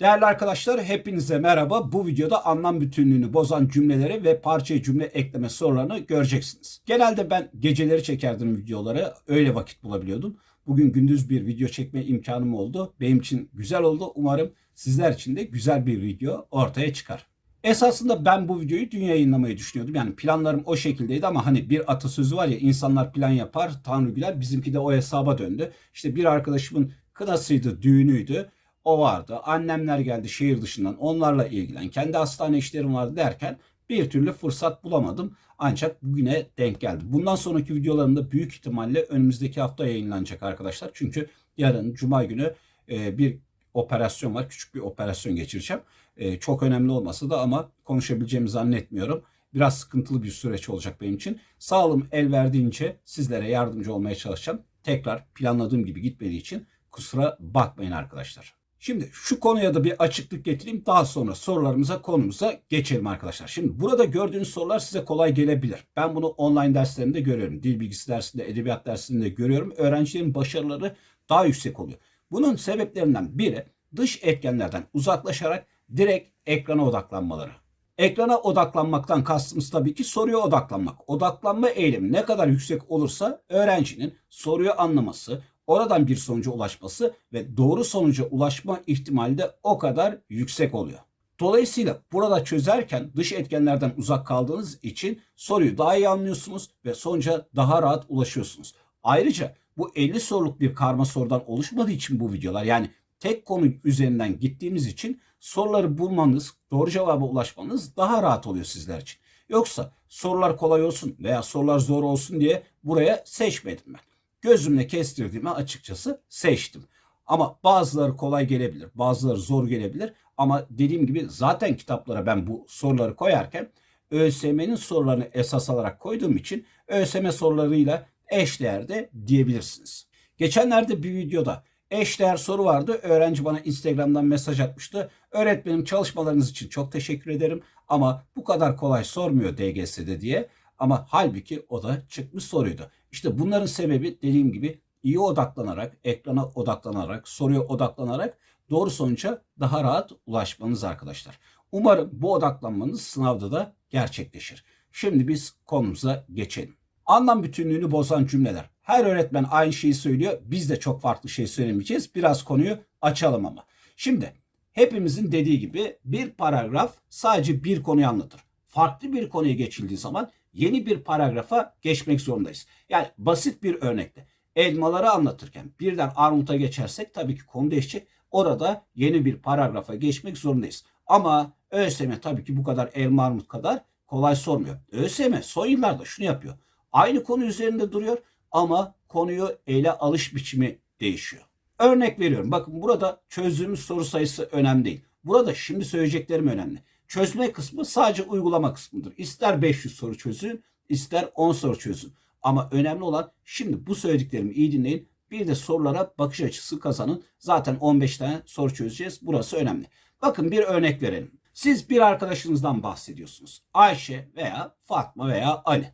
Değerli arkadaşlar hepinize merhaba. Bu videoda anlam bütünlüğünü bozan cümleleri ve parçaya cümle ekleme sorularını göreceksiniz. Genelde ben geceleri çekerdim videoları. Öyle vakit bulabiliyordum. Bugün gündüz bir video çekme imkanım oldu. Benim için güzel oldu. Umarım sizler için de güzel bir video ortaya çıkar. Esasında ben bu videoyu dün yayınlamayı düşünüyordum. Yani planlarım o şekildeydi ama hani bir atasözü var ya insanlar plan yapar, Tanrı güler. Bizimki de o hesaba döndü. İşte bir arkadaşımın kınasıydı, düğünüydü. O vardı. Annemler geldi şehir dışından. Onlarla ilgilen. Kendi hastane işlerim vardı derken bir türlü fırsat bulamadım. Ancak bugüne denk geldi. Bundan sonraki videolarımda büyük ihtimalle önümüzdeki hafta yayınlanacak arkadaşlar. Çünkü yarın cuma günü e, bir operasyon var. Küçük bir operasyon geçireceğim. E, çok önemli olmasa da ama konuşabileceğimi zannetmiyorum. Biraz sıkıntılı bir süreç olacak benim için. Sağlığım el verdiğince sizlere yardımcı olmaya çalışacağım. Tekrar planladığım gibi gitmediği için kusura bakmayın arkadaşlar. Şimdi şu konuya da bir açıklık getireyim. Daha sonra sorularımıza, konumuza geçelim arkadaşlar. Şimdi burada gördüğünüz sorular size kolay gelebilir. Ben bunu online derslerinde görüyorum. Dil bilgisi dersinde, edebiyat dersinde görüyorum. Öğrencilerin başarıları daha yüksek oluyor. Bunun sebeplerinden biri dış etkenlerden uzaklaşarak direkt ekrana odaklanmaları. Ekrana odaklanmaktan kastımız tabii ki soruya odaklanmak. Odaklanma eğilimi ne kadar yüksek olursa öğrencinin soruyu anlaması, oradan bir sonuca ulaşması ve doğru sonuca ulaşma ihtimali de o kadar yüksek oluyor. Dolayısıyla burada çözerken dış etkenlerden uzak kaldığınız için soruyu daha iyi anlıyorsunuz ve sonuca daha rahat ulaşıyorsunuz. Ayrıca bu 50 soruluk bir karma sorudan oluşmadığı için bu videolar yani tek konu üzerinden gittiğimiz için soruları bulmanız, doğru cevaba ulaşmanız daha rahat oluyor sizler için. Yoksa sorular kolay olsun veya sorular zor olsun diye buraya seçmedim ben gözümle kestirdiğimi açıkçası seçtim. Ama bazıları kolay gelebilir, bazıları zor gelebilir. Ama dediğim gibi zaten kitaplara ben bu soruları koyarken ÖSYM'nin sorularını esas alarak koyduğum için ÖSYM sorularıyla eşdeğerde diyebilirsiniz. Geçenlerde bir videoda eşdeğer soru vardı. Öğrenci bana Instagram'dan mesaj atmıştı. Öğretmenim çalışmalarınız için çok teşekkür ederim ama bu kadar kolay sormuyor DGS'de diye. Ama halbuki o da çıkmış soruydu. İşte bunların sebebi dediğim gibi iyi odaklanarak, ekrana odaklanarak, soruya odaklanarak doğru sonuca daha rahat ulaşmanız arkadaşlar. Umarım bu odaklanmanız sınavda da gerçekleşir. Şimdi biz konumuza geçelim. Anlam bütünlüğünü bozan cümleler. Her öğretmen aynı şeyi söylüyor. Biz de çok farklı şey söylemeyeceğiz. Biraz konuyu açalım ama. Şimdi hepimizin dediği gibi bir paragraf sadece bir konuyu anlatır. Farklı bir konuya geçildiği zaman yeni bir paragrafa geçmek zorundayız. Yani basit bir örnekte elmaları anlatırken birden armuta geçersek tabii ki konu değişecek. Orada yeni bir paragrafa geçmek zorundayız. Ama ÖSYM tabii ki bu kadar elma armut kadar kolay sormuyor. ÖSYM son yıllarda şunu yapıyor. Aynı konu üzerinde duruyor ama konuyu ele alış biçimi değişiyor. Örnek veriyorum. Bakın burada çözdüğümüz soru sayısı önemli değil. Burada şimdi söyleyeceklerim önemli. Çözme kısmı sadece uygulama kısmıdır. İster 500 soru çözün, ister 10 soru çözün. Ama önemli olan şimdi bu söylediklerimi iyi dinleyin. Bir de sorulara bakış açısı kazanın. Zaten 15 tane soru çözeceğiz. Burası önemli. Bakın bir örnek verelim. Siz bir arkadaşınızdan bahsediyorsunuz. Ayşe veya Fatma veya Ali.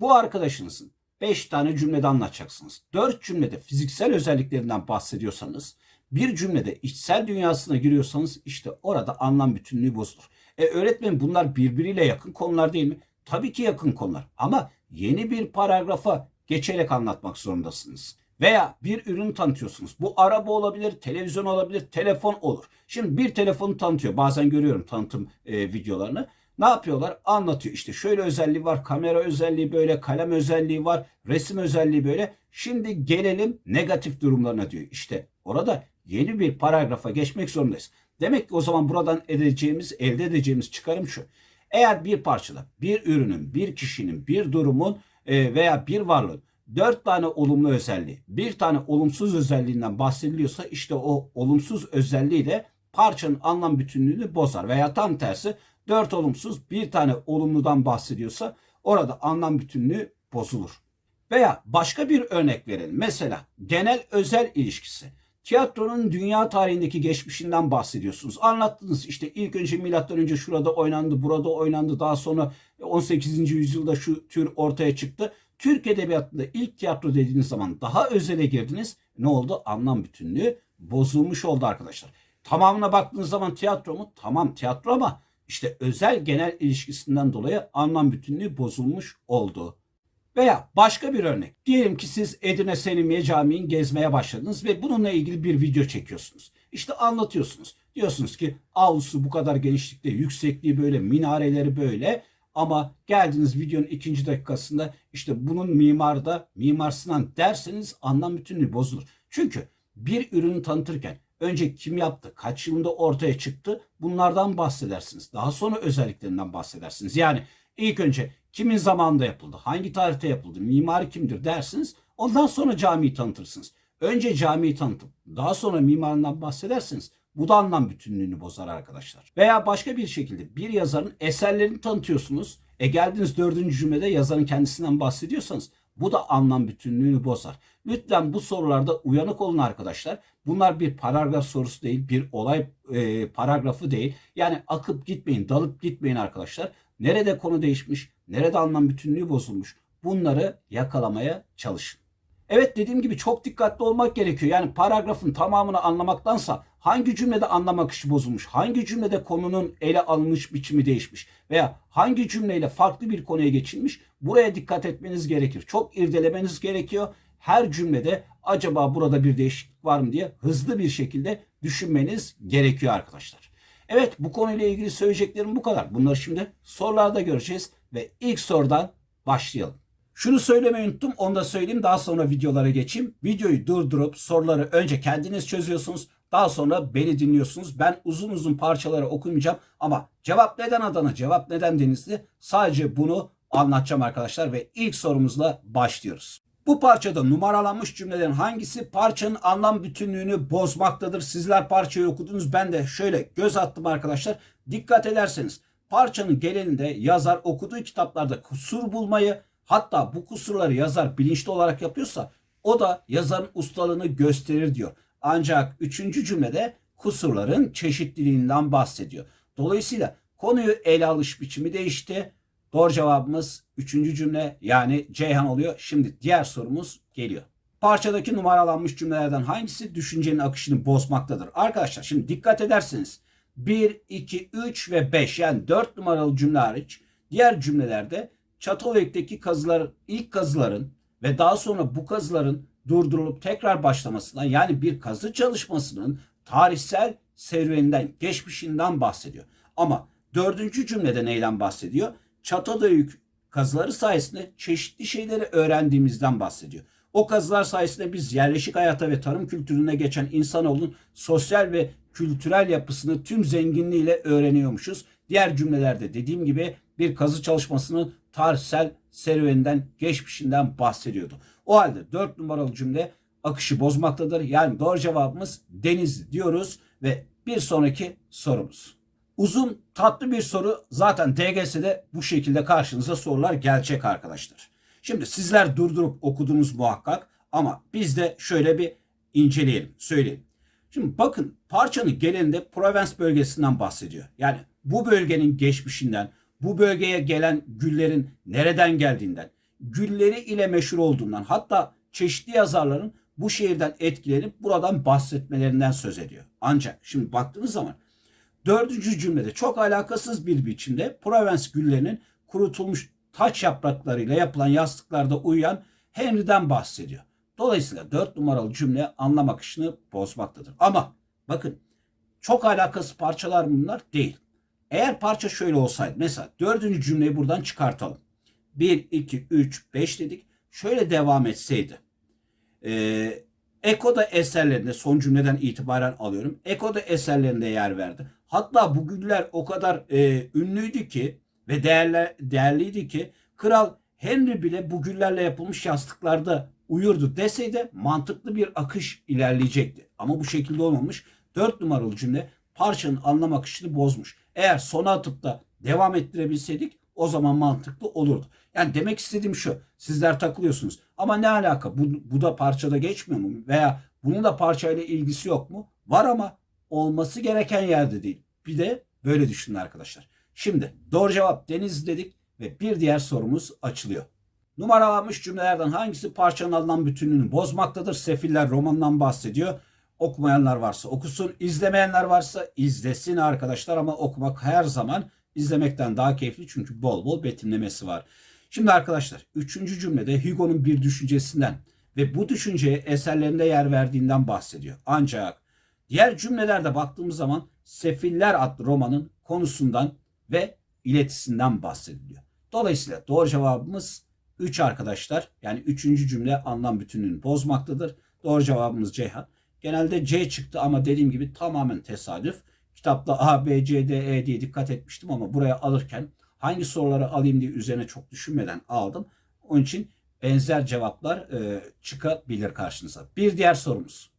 Bu arkadaşınızın 5 tane cümlede anlatacaksınız. 4 cümlede fiziksel özelliklerinden bahsediyorsanız, bir cümlede içsel dünyasına giriyorsanız işte orada anlam bütünlüğü bozulur. E öğretmenim bunlar birbiriyle yakın konular değil mi? Tabii ki yakın konular ama yeni bir paragrafa geçerek anlatmak zorundasınız. Veya bir ürün tanıtıyorsunuz. Bu araba olabilir, televizyon olabilir, telefon olur. Şimdi bir telefonu tanıtıyor. Bazen görüyorum tanıtım e, videolarını. Ne yapıyorlar? Anlatıyor. İşte şöyle özelliği var, kamera özelliği böyle, kalem özelliği var, resim özelliği böyle. Şimdi gelelim negatif durumlarına diyor. İşte orada yeni bir paragrafa geçmek zorundayız. Demek ki o zaman buradan edeceğimiz, elde edeceğimiz çıkarım şu. Eğer bir parçada bir ürünün, bir kişinin, bir durumun e, veya bir varlığın dört tane olumlu özelliği, bir tane olumsuz özelliğinden bahsediliyorsa işte o olumsuz özelliğiyle parçanın anlam bütünlüğünü bozar. Veya tam tersi dört olumsuz bir tane olumludan bahsediyorsa orada anlam bütünlüğü bozulur. Veya başka bir örnek verelim. Mesela genel özel ilişkisi. Tiyatronun dünya tarihindeki geçmişinden bahsediyorsunuz. Anlattınız işte ilk önce milattan önce şurada oynandı, burada oynandı. Daha sonra 18. yüzyılda şu tür ortaya çıktı. Türk edebiyatında ilk tiyatro dediğiniz zaman daha özele girdiniz. Ne oldu? Anlam bütünlüğü bozulmuş oldu arkadaşlar. Tamamına baktığınız zaman tiyatro mu? Tamam tiyatro ama işte özel genel ilişkisinden dolayı anlam bütünlüğü bozulmuş oldu. Veya başka bir örnek. Diyelim ki siz Edirne Selimiye Camii'ni gezmeye başladınız ve bununla ilgili bir video çekiyorsunuz. İşte anlatıyorsunuz. Diyorsunuz ki avlusu bu kadar genişlikte, yüksekliği böyle, minareleri böyle. Ama geldiniz videonun ikinci dakikasında işte bunun mimarı da Mimar Sinan derseniz anlam bütünlüğü bozulur. Çünkü bir ürünü tanıtırken önce kim yaptı, kaç yılında ortaya çıktı bunlardan bahsedersiniz. Daha sonra özelliklerinden bahsedersiniz. Yani ilk önce kimin zamanında yapıldı, hangi tarihte yapıldı, mimarı kimdir dersiniz. Ondan sonra camiyi tanıtırsınız. Önce camiyi tanıtıp daha sonra mimarından bahsedersiniz. Bu da anlam bütünlüğünü bozar arkadaşlar. Veya başka bir şekilde bir yazarın eserlerini tanıtıyorsunuz. E geldiniz dördüncü cümlede yazarın kendisinden bahsediyorsanız bu da anlam bütünlüğünü bozar. Lütfen bu sorularda uyanık olun arkadaşlar. Bunlar bir paragraf sorusu değil, bir olay e, paragrafı değil. Yani akıp gitmeyin, dalıp gitmeyin arkadaşlar. Nerede konu değişmiş, nerede anlam bütünlüğü bozulmuş bunları yakalamaya çalışın. Evet dediğim gibi çok dikkatli olmak gerekiyor. Yani paragrafın tamamını anlamaktansa hangi cümlede anlam akışı bozulmuş, hangi cümlede konunun ele alınmış biçimi değişmiş veya hangi cümleyle farklı bir konuya geçilmiş buraya dikkat etmeniz gerekir. Çok irdelemeniz gerekiyor. Her cümlede acaba burada bir değişiklik var mı diye hızlı bir şekilde düşünmeniz gerekiyor arkadaşlar. Evet bu konuyla ilgili söyleyeceklerim bu kadar. Bunları şimdi sorularda göreceğiz ve ilk sorudan başlayalım. Şunu söylemeyi unuttum. Onu da söyleyeyim. Daha sonra videolara geçeyim. Videoyu durdurup soruları önce kendiniz çözüyorsunuz. Daha sonra beni dinliyorsunuz. Ben uzun uzun parçaları okumayacağım. Ama cevap neden Adana, cevap neden Denizli? Sadece bunu anlatacağım arkadaşlar. Ve ilk sorumuzla başlıyoruz. Bu parçada numaralanmış cümlelerin hangisi parçanın anlam bütünlüğünü bozmaktadır? Sizler parçayı okudunuz. Ben de şöyle göz attım arkadaşlar. Dikkat ederseniz parçanın genelinde yazar okuduğu kitaplarda kusur bulmayı hatta bu kusurları yazar bilinçli olarak yapıyorsa o da yazarın ustalığını gösterir diyor. Ancak üçüncü cümlede kusurların çeşitliliğinden bahsediyor. Dolayısıyla konuyu ele alış biçimi değişti. Doğru cevabımız üçüncü cümle yani Ceyhan oluyor. Şimdi diğer sorumuz geliyor. Parçadaki numaralanmış cümlelerden hangisi düşüncenin akışını bozmaktadır? Arkadaşlar şimdi dikkat ederseniz 1, 2, 3 ve 5 yani 4 numaralı cümle hariç diğer cümlelerde Çatalhöyük'teki kazılar, ilk kazıların ve daha sonra bu kazıların durdurulup tekrar başlamasından yani bir kazı çalışmasının tarihsel serüveninden, geçmişinden bahsediyor. Ama dördüncü cümlede neyden bahsediyor? Çatalhöyük kazıları sayesinde çeşitli şeyleri öğrendiğimizden bahsediyor. O kazılar sayesinde biz yerleşik hayata ve tarım kültürüne geçen insanoğlunun sosyal ve kültürel yapısını tüm zenginliğiyle öğreniyormuşuz. Diğer cümlelerde dediğim gibi bir kazı çalışmasının tarihsel serüveninden, geçmişinden bahsediyordu. O halde 4 numaralı cümle akışı bozmaktadır. Yani doğru cevabımız deniz diyoruz ve bir sonraki sorumuz. Uzun tatlı bir soru zaten DGS'de bu şekilde karşınıza sorular gelecek arkadaşlar. Şimdi sizler durdurup okudunuz muhakkak ama biz de şöyle bir inceleyelim, söyleyelim. Şimdi bakın parçanın genelinde Provence bölgesinden bahsediyor. Yani bu bölgenin geçmişinden, bu bölgeye gelen güllerin nereden geldiğinden, gülleri ile meşhur olduğundan hatta çeşitli yazarların bu şehirden etkilenip buradan bahsetmelerinden söz ediyor. Ancak şimdi baktığınız zaman dördüncü cümlede çok alakasız bir biçimde Provence güllerinin kurutulmuş taç yapraklarıyla yapılan yastıklarda uyuyan Henry'den bahsediyor. Dolayısıyla dört numaralı cümle anlam akışını bozmaktadır. Ama bakın çok alakası parçalar bunlar değil. Eğer parça şöyle olsaydı mesela dördüncü cümleyi buradan çıkartalım. 1, 2, 3, 5 dedik. Şöyle devam etseydi. Ee, Eko'da eserlerinde son cümleden itibaren alıyorum. Eko'da eserlerinde yer verdi. Hatta bu güller o kadar e, ünlüydü ki ve değerli, değerliydi ki Kral Henry bile bu güllerle yapılmış yastıklarda uyurdu deseydi mantıklı bir akış ilerleyecekti. Ama bu şekilde olmamış. Dört numaralı cümle parçanın anlam akışını bozmuş. Eğer sona atıp da devam ettirebilseydik o zaman mantıklı olurdu. Yani demek istediğim şu. Sizler takılıyorsunuz. Ama ne alaka? Bu, bu da parçada geçmiyor mu? Veya bunun da parçayla ilgisi yok mu? Var ama olması gereken yerde değil. Bir de böyle düşünün arkadaşlar. Şimdi doğru cevap deniz dedik ve bir diğer sorumuz açılıyor. Numaralanmış cümlelerden hangisi parçanın alınan bütünlüğünü bozmaktadır? Sefiller romanından bahsediyor. Okumayanlar varsa okusun, izlemeyenler varsa izlesin arkadaşlar ama okumak her zaman izlemekten daha keyifli çünkü bol bol betimlemesi var. Şimdi arkadaşlar üçüncü cümlede Hugo'nun bir düşüncesinden ve bu düşünceye eserlerinde yer verdiğinden bahsediyor. Ancak diğer cümlelerde baktığımız zaman Sefiller adlı romanın konusundan ve iletisinden bahsediliyor. Dolayısıyla doğru cevabımız 3 arkadaşlar. Yani üçüncü cümle anlam bütünlüğünü bozmaktadır. Doğru cevabımız Ceyhan. Genelde C çıktı ama dediğim gibi tamamen tesadüf. Kitapta A, B, C, D, E diye dikkat etmiştim ama buraya alırken hangi soruları alayım diye üzerine çok düşünmeden aldım. Onun için benzer cevaplar e, çıkabilir karşınıza. Bir diğer sorumuz.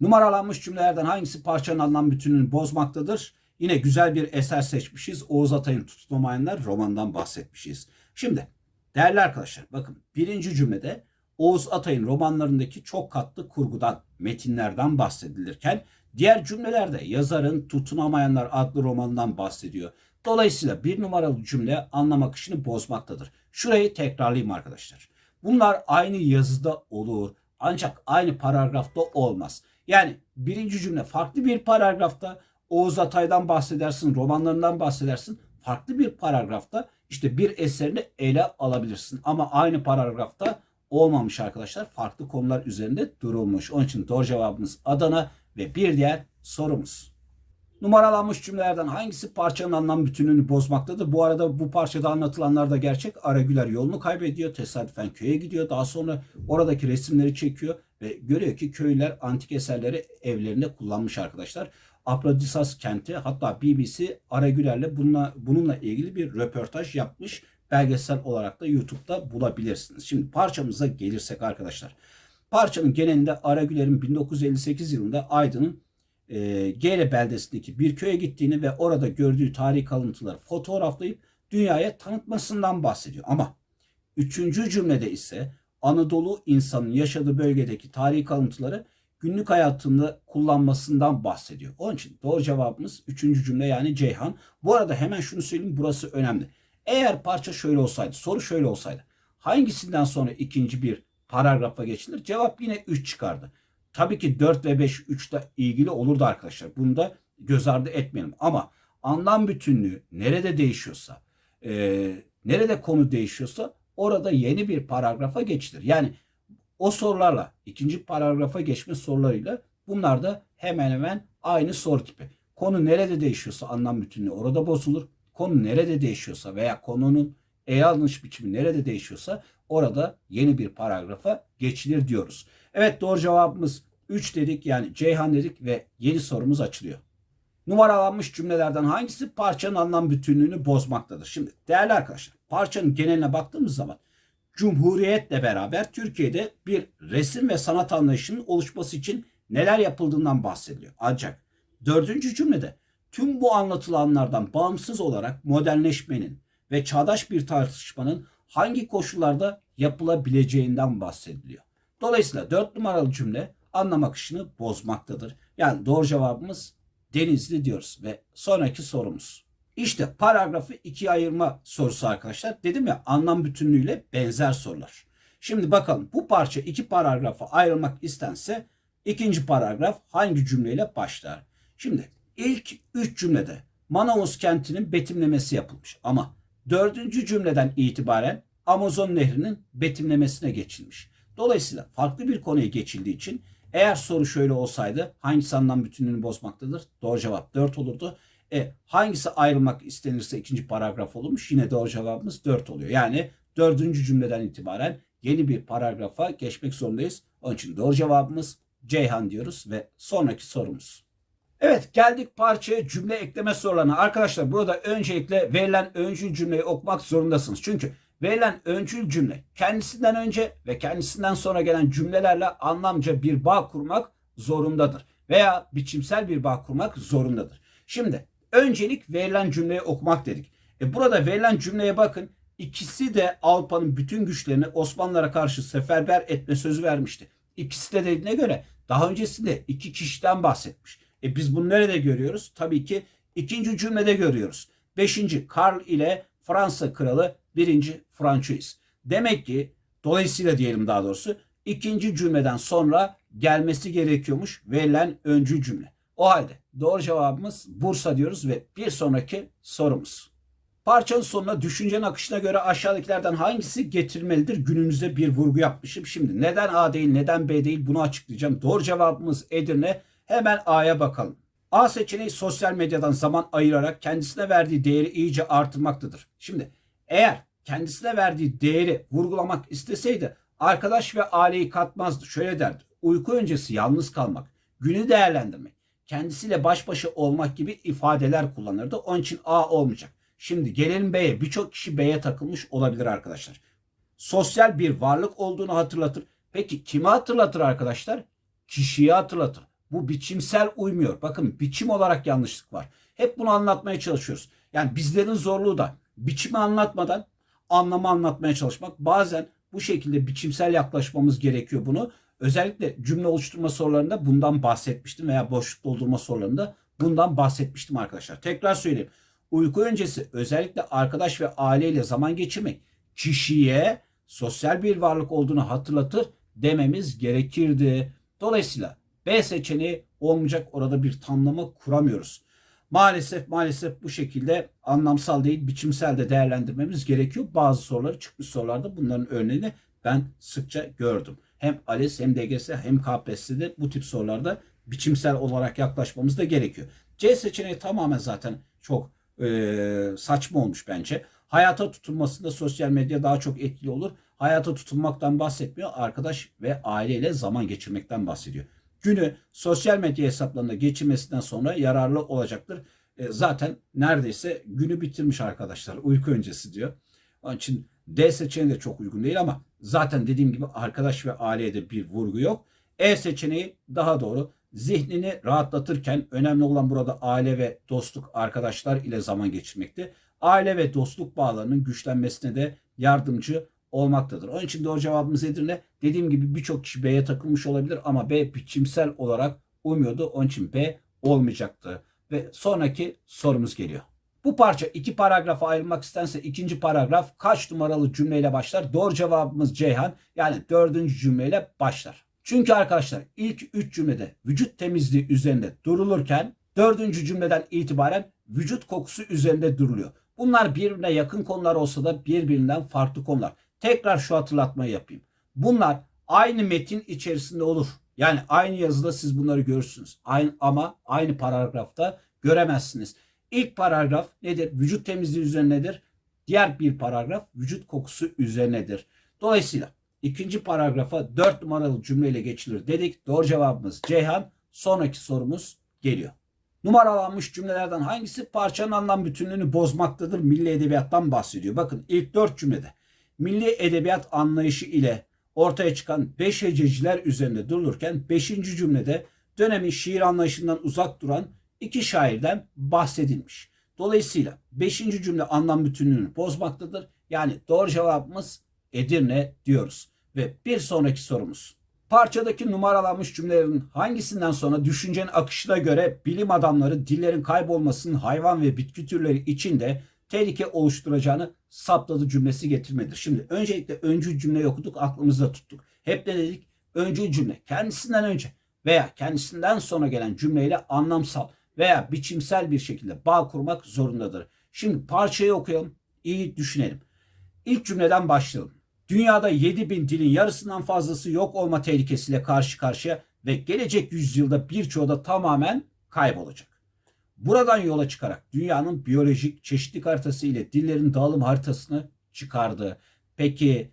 Numaralanmış cümlelerden hangisi parçanın anlam bütünlüğünü bozmaktadır? Yine güzel bir eser seçmişiz. Oğuz Atay'ın Tutunamayanlar romandan bahsetmişiz. Şimdi değerli arkadaşlar bakın birinci cümlede Oğuz Atay'ın romanlarındaki çok katlı kurgudan, metinlerden bahsedilirken diğer cümlelerde yazarın Tutunamayanlar adlı romanından bahsediyor. Dolayısıyla bir numaralı cümle anlam akışını bozmaktadır. Şurayı tekrarlayayım arkadaşlar. Bunlar aynı yazıda olur ancak aynı paragrafta olmaz. Yani birinci cümle farklı bir paragrafta Oğuz Atay'dan bahsedersin, romanlarından bahsedersin. Farklı bir paragrafta işte bir eserini ele alabilirsin. Ama aynı paragrafta olmamış arkadaşlar. Farklı konular üzerinde durulmuş. Onun için doğru cevabımız Adana ve bir diğer sorumuz. Numaralanmış cümlelerden hangisi parçanın anlam bütünlüğünü bozmaktadır? Bu arada bu parçada anlatılanlar da gerçek. Aragüler yolunu kaybediyor. Tesadüfen köye gidiyor. Daha sonra oradaki resimleri çekiyor ve görüyor ki köylüler antik eserleri evlerinde kullanmış arkadaşlar. Abradisas kenti hatta BBC Aragüler'le bununla, bununla ilgili bir röportaj yapmış. Belgesel olarak da YouTube'da bulabilirsiniz. Şimdi parçamıza gelirsek arkadaşlar. Parçanın genelinde Aragüler'in 1958 yılında Aydın'ın e, Geyre beldesindeki bir köye gittiğini ve orada gördüğü tarihi kalıntıları fotoğraflayıp dünyaya tanıtmasından bahsediyor. Ama üçüncü cümlede ise Anadolu insanın yaşadığı bölgedeki tarihi kalıntıları günlük hayatında kullanmasından bahsediyor. Onun için doğru cevabımız üçüncü cümle yani Ceyhan. Bu arada hemen şunu söyleyeyim burası önemli. Eğer parça şöyle olsaydı, soru şöyle olsaydı. Hangisinden sonra ikinci bir paragrafa geçilir? Cevap yine 3 çıkardı. Tabii ki 4 ve 5 3'te ilgili olurdu arkadaşlar. Bunu da göz ardı etmeyelim. Ama anlam bütünlüğü nerede değişiyorsa, e, nerede konu değişiyorsa orada yeni bir paragrafa geçilir. Yani o sorularla ikinci paragrafa geçme sorularıyla bunlar da hemen hemen aynı soru tipi. Konu nerede değişiyorsa anlam bütünlüğü orada bozulur. Konu nerede değişiyorsa veya konunun ele alınış biçimi nerede değişiyorsa orada yeni bir paragrafa geçilir diyoruz. Evet doğru cevabımız 3 dedik yani Ceyhan dedik ve yeni sorumuz açılıyor. Numaralanmış cümlelerden hangisi parçanın anlam bütünlüğünü bozmaktadır? Şimdi değerli arkadaşlar parçanın geneline baktığımız zaman Cumhuriyetle beraber Türkiye'de bir resim ve sanat anlayışının oluşması için neler yapıldığından bahsediliyor. Ancak dördüncü cümlede tüm bu anlatılanlardan bağımsız olarak modernleşmenin ve çağdaş bir tartışmanın hangi koşullarda yapılabileceğinden bahsediliyor. Dolayısıyla dört numaralı cümle anlam akışını bozmaktadır. Yani doğru cevabımız Denizli diyoruz ve sonraki sorumuz. İşte paragrafı ikiye ayırma sorusu arkadaşlar. Dedim ya anlam bütünlüğüyle benzer sorular. Şimdi bakalım bu parça iki paragrafa ayrılmak istense ikinci paragraf hangi cümleyle başlar? Şimdi ilk üç cümlede Manaus kentinin betimlemesi yapılmış ama dördüncü cümleden itibaren Amazon nehrinin betimlemesine geçilmiş. Dolayısıyla farklı bir konuya geçildiği için eğer soru şöyle olsaydı hangisi anlam bütünlüğünü bozmaktadır? Doğru cevap 4 olurdu. E, hangisi ayrılmak istenirse ikinci paragraf olmuş. Yine doğru cevabımız 4 oluyor. Yani dördüncü cümleden itibaren yeni bir paragrafa geçmek zorundayız. Onun için doğru cevabımız Ceyhan diyoruz ve sonraki sorumuz. Evet geldik parçaya cümle ekleme sorularına. Arkadaşlar burada öncelikle verilen öncül cümleyi okumak zorundasınız. Çünkü verilen öncül cümle kendisinden önce ve kendisinden sonra gelen cümlelerle anlamca bir bağ kurmak zorundadır. Veya biçimsel bir bağ kurmak zorundadır. Şimdi öncelik verilen cümleyi okumak dedik. E burada verilen cümleye bakın. İkisi de Avrupa'nın bütün güçlerini Osmanlılara karşı seferber etme sözü vermişti. İkisi de dediğine göre daha öncesinde iki kişiden bahsetmiş. E biz bunu nerede görüyoruz? Tabii ki ikinci cümlede görüyoruz. Beşinci Karl ile Fransa kralı birinci Francois. Demek ki dolayısıyla diyelim daha doğrusu ikinci cümleden sonra gelmesi gerekiyormuş verilen öncü cümle. O halde doğru cevabımız Bursa diyoruz ve bir sonraki sorumuz. Parçanın sonuna düşüncenin akışına göre aşağıdakilerden hangisi getirilmelidir? Gününüze bir vurgu yapmışım. Şimdi neden A değil, neden B değil bunu açıklayacağım. Doğru cevabımız Edirne. Hemen A'ya bakalım. A seçeneği sosyal medyadan zaman ayırarak kendisine verdiği değeri iyice artırmaktadır. Şimdi eğer kendisine verdiği değeri vurgulamak isteseydi arkadaş ve aileyi katmazdı. Şöyle derdi. Uyku öncesi yalnız kalmak, günü değerlendirmek, kendisiyle baş başa olmak gibi ifadeler kullanırdı. Onun için A olmayacak. Şimdi gelelim B'ye. Birçok kişi B'ye takılmış olabilir arkadaşlar. Sosyal bir varlık olduğunu hatırlatır. Peki kimi hatırlatır arkadaşlar? Kişiyi hatırlatır. Bu biçimsel uymuyor. Bakın biçim olarak yanlışlık var. Hep bunu anlatmaya çalışıyoruz. Yani bizlerin zorluğu da biçimi anlatmadan anlamı anlatmaya çalışmak. Bazen bu şekilde biçimsel yaklaşmamız gerekiyor bunu. Özellikle cümle oluşturma sorularında bundan bahsetmiştim veya boşluk doldurma sorularında bundan bahsetmiştim arkadaşlar. Tekrar söyleyeyim. Uyku öncesi özellikle arkadaş ve aileyle zaman geçirmek kişiye sosyal bir varlık olduğunu hatırlatır dememiz gerekirdi. Dolayısıyla B seçeneği olmayacak orada bir tamlama kuramıyoruz. Maalesef maalesef bu şekilde anlamsal değil biçimsel de değerlendirmemiz gerekiyor. Bazı soruları çıkmış sorularda bunların örneğini ben sıkça gördüm. Hem ALES hem DGS hem KPSS'de bu tip sorularda biçimsel olarak yaklaşmamız da gerekiyor. C seçeneği tamamen zaten çok e, saçma olmuş bence. Hayata tutunmasında sosyal medya daha çok etkili olur. Hayata tutunmaktan bahsetmiyor. Arkadaş ve aileyle zaman geçirmekten bahsediyor. Günü sosyal medya hesaplarında geçirmesinden sonra yararlı olacaktır. E, zaten neredeyse günü bitirmiş arkadaşlar. Uyku öncesi diyor. Onun için D seçeneği de çok uygun değil ama zaten dediğim gibi arkadaş ve aileye de bir vurgu yok. E seçeneği daha doğru. Zihnini rahatlatırken önemli olan burada aile ve dostluk arkadaşlar ile zaman geçirmekti. Aile ve dostluk bağlarının güçlenmesine de yardımcı olmaktadır. Onun için doğru cevabımız Edirne. Dediğim gibi birçok kişi B'ye takılmış olabilir ama B biçimsel olarak uymuyordu. Onun için B olmayacaktı. Ve sonraki sorumuz geliyor. Bu parça iki paragrafa ayrılmak istense ikinci paragraf kaç numaralı cümleyle başlar? Doğru cevabımız Ceyhan. Yani dördüncü cümleyle başlar. Çünkü arkadaşlar ilk üç cümlede vücut temizliği üzerinde durulurken dördüncü cümleden itibaren vücut kokusu üzerinde duruluyor. Bunlar birbirine yakın konular olsa da birbirinden farklı konular. Tekrar şu hatırlatmayı yapayım. Bunlar aynı metin içerisinde olur. Yani aynı yazıda siz bunları görürsünüz. Aynı, ama aynı paragrafta göremezsiniz. İlk paragraf nedir? Vücut temizliği üzerinedir. Diğer bir paragraf vücut kokusu üzerinedir. Dolayısıyla ikinci paragrafa dört numaralı cümleyle geçilir dedik. Doğru cevabımız Ceyhan. Sonraki sorumuz geliyor. Numaralanmış cümlelerden hangisi parçanın anlam bütünlüğünü bozmaktadır? Milli edebiyattan bahsediyor. Bakın ilk dört cümlede milli edebiyat anlayışı ile ortaya çıkan beş hececiler üzerinde durulurken beşinci cümlede dönemin şiir anlayışından uzak duran iki şairden bahsedilmiş. Dolayısıyla beşinci cümle anlam bütünlüğünü bozmaktadır. Yani doğru cevabımız Edirne diyoruz. Ve bir sonraki sorumuz. Parçadaki numaralanmış cümlelerin hangisinden sonra düşüncenin akışına göre bilim adamları dillerin kaybolmasının hayvan ve bitki türleri içinde tehlike oluşturacağını saptadı cümlesi getirmedir. Şimdi öncelikle öncü cümleyi okuduk aklımızda tuttuk. Hep ne dedik? Öncü cümle kendisinden önce veya kendisinden sonra gelen cümleyle anlamsal veya biçimsel bir şekilde bağ kurmak zorundadır. Şimdi parçayı okuyalım, iyi düşünelim. İlk cümleden başlayalım. Dünyada 7000 dilin yarısından fazlası yok olma tehlikesiyle karşı karşıya ve gelecek yüzyılda birçoğu da tamamen kaybolacak. Buradan yola çıkarak dünyanın biyolojik çeşitlilik haritası ile dillerin dağılım haritasını çıkardı. Peki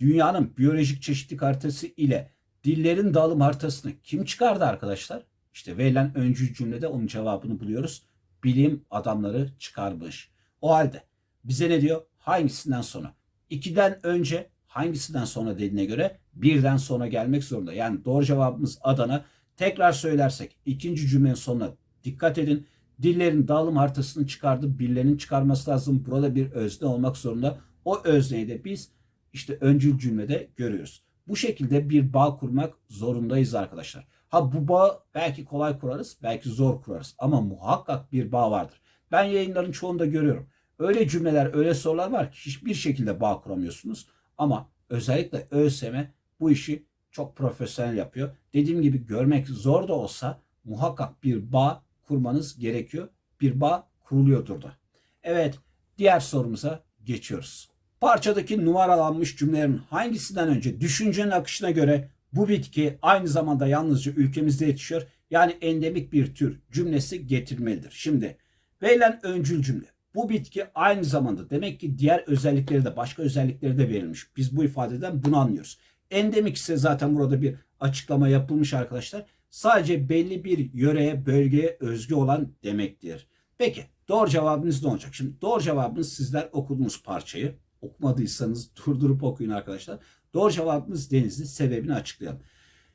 dünyanın biyolojik çeşitlilik haritası ile dillerin dağılım haritasını kim çıkardı arkadaşlar? İşte verilen öncü cümlede onun cevabını buluyoruz. Bilim adamları çıkarmış. O halde bize ne diyor? Hangisinden sonra? İkiden önce hangisinden sonra dediğine göre birden sonra gelmek zorunda. Yani doğru cevabımız Adana. Tekrar söylersek ikinci cümlenin sonuna dikkat edin. Dillerin dağılım haritasını çıkardı. Birilerinin çıkarması lazım. Burada bir özne olmak zorunda. O özneyi de biz işte öncül cümlede görüyoruz. Bu şekilde bir bağ kurmak zorundayız arkadaşlar. Ha bu bağ belki kolay kurarız, belki zor kurarız ama muhakkak bir bağ vardır. Ben yayınların çoğunda görüyorum. Öyle cümleler, öyle sorular var ki hiçbir şekilde bağ kuramıyorsunuz. Ama özellikle ÖSYM bu işi çok profesyonel yapıyor. Dediğim gibi görmek zor da olsa muhakkak bir bağ kurmanız gerekiyor. Bir bağ kuruluyordur da. Evet, diğer sorumuza geçiyoruz. Parçadaki numaralanmış cümlelerin hangisinden önce düşüncenin akışına göre bu bitki aynı zamanda yalnızca ülkemizde yetişiyor yani endemik bir tür cümlesi getirmelidir. Şimdi verilen öncül cümle. Bu bitki aynı zamanda demek ki diğer özellikleri de başka özellikleri de verilmiş. Biz bu ifadeden bunu anlıyoruz. Endemik ise zaten burada bir açıklama yapılmış arkadaşlar. Sadece belli bir yöreye, bölgeye özgü olan demektir. Peki doğru cevabınız ne olacak? Şimdi doğru cevabınız sizler okuduğunuz parçayı. Okumadıysanız durdurup okuyun arkadaşlar. Doğru cevabımız denizli. Sebebini açıklayalım.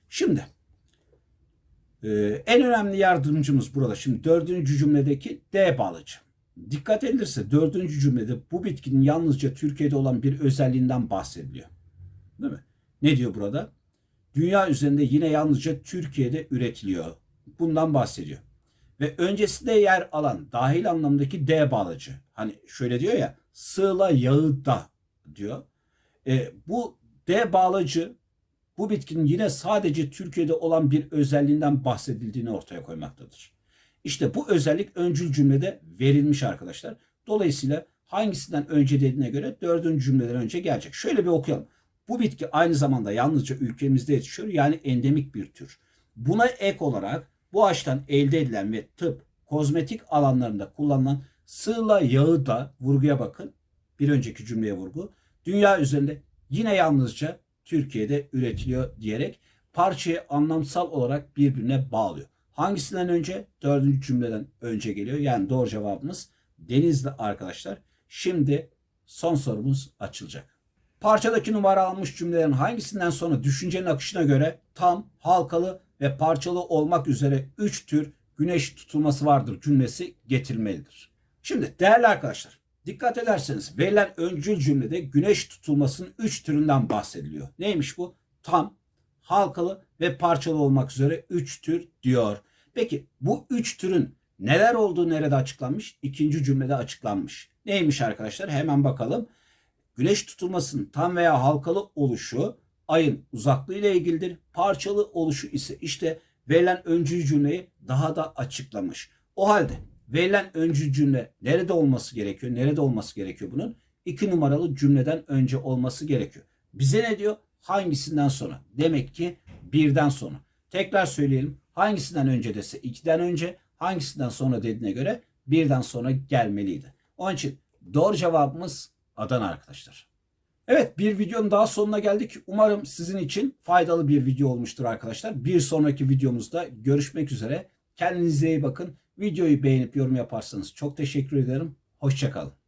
Şimdi e, en önemli yardımcımız burada. Şimdi dördüncü cümledeki D bağlacı. Dikkat edilirse dördüncü cümlede bu bitkinin yalnızca Türkiye'de olan bir özelliğinden bahsediliyor. Değil mi? Ne diyor burada? Dünya üzerinde yine yalnızca Türkiye'de üretiliyor. Bundan bahsediyor. Ve öncesinde yer alan dahil anlamdaki D bağlacı. Hani şöyle diyor ya sığla yağı da diyor. E, bu D bağlacı bu bitkinin yine sadece Türkiye'de olan bir özelliğinden bahsedildiğini ortaya koymaktadır. İşte bu özellik öncül cümlede verilmiş arkadaşlar. Dolayısıyla hangisinden önce dediğine göre dördüncü cümleden önce gelecek. Şöyle bir okuyalım. Bu bitki aynı zamanda yalnızca ülkemizde yetişiyor yani endemik bir tür. Buna ek olarak bu ağaçtan elde edilen ve tıp, kozmetik alanlarında kullanılan sığla yağı da vurguya bakın. Bir önceki cümleye vurgu. Dünya üzerinde yine yalnızca Türkiye'de üretiliyor diyerek parçayı anlamsal olarak birbirine bağlıyor. Hangisinden önce? Dördüncü cümleden önce geliyor. Yani doğru cevabımız Denizli arkadaşlar. Şimdi son sorumuz açılacak. Parçadaki numaralanmış cümlelerin hangisinden sonra düşüncenin akışına göre tam, halkalı ve parçalı olmak üzere 3 tür güneş tutulması vardır cümlesi getirilmelidir. Şimdi değerli arkadaşlar dikkat ederseniz verilen öncül cümlede güneş tutulmasının 3 türünden bahsediliyor. Neymiş bu? Tam, halkalı ve parçalı olmak üzere 3 tür diyor. Peki bu 3 türün neler olduğu nerede açıklanmış? İkinci cümlede açıklanmış. Neymiş arkadaşlar? Hemen bakalım. Güneş tutulmasının tam veya halkalı oluşu ayın uzaklığı ile ilgilidir. Parçalı oluşu ise işte verilen öncü cümleyi daha da açıklamış. O halde verilen öncü cümle nerede olması gerekiyor? Nerede olması gerekiyor bunun? İki numaralı cümleden önce olması gerekiyor. Bize ne diyor? Hangisinden sonra? Demek ki birden sonra. Tekrar söyleyelim. Hangisinden önce dese ikiden önce, hangisinden sonra dediğine göre birden sonra gelmeliydi. Onun için doğru cevabımız Adana arkadaşlar. Evet bir videonun daha sonuna geldik. Umarım sizin için faydalı bir video olmuştur arkadaşlar. Bir sonraki videomuzda görüşmek üzere. Kendinize iyi bakın. Videoyu beğenip yorum yaparsanız çok teşekkür ederim. Hoşçakalın.